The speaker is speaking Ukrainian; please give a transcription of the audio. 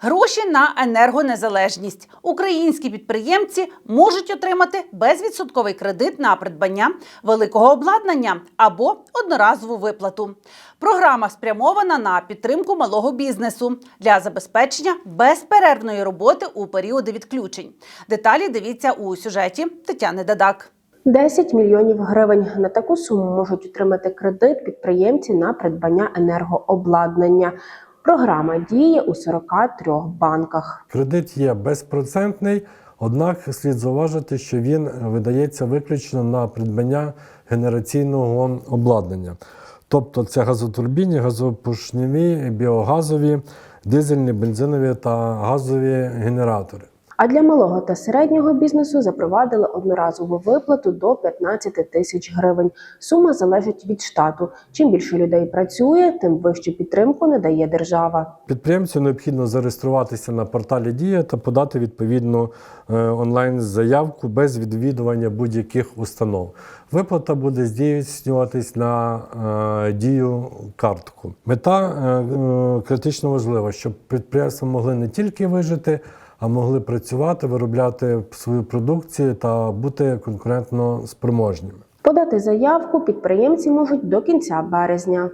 Гроші на енергонезалежність. Українські підприємці можуть отримати безвідсотковий кредит на придбання великого обладнання або одноразову виплату. Програма спрямована на підтримку малого бізнесу для забезпечення безперервної роботи у періоди відключень. Деталі дивіться у сюжеті Тетяни Дадак. 10 мільйонів гривень на таку суму можуть отримати кредит підприємці на придбання енергообладнання. Програма діє у 43 банках. Кредит є безпроцентний, однак слід зауважити, що він видається виключно на придбання генераційного обладнання. Тобто це газотурбіні, газопушніві, біогазові, дизельні, бензинові та газові генератори. А для малого та середнього бізнесу запровадили одноразову виплату до 15 тисяч гривень. Сума залежить від штату. Чим більше людей працює, тим вищу підтримку надає держава. Підприємцю необхідно зареєструватися на порталі Дія та подати відповідну е, онлайн-заявку без відвідування будь-яких установ. Виплата буде здійснюватись на е, дію картку. Мета е, критично важлива, щоб підприємства могли не тільки вижити, а могли працювати, виробляти свою продукцію та бути конкурентно спроможніми. Подати заявку підприємці можуть до кінця березня.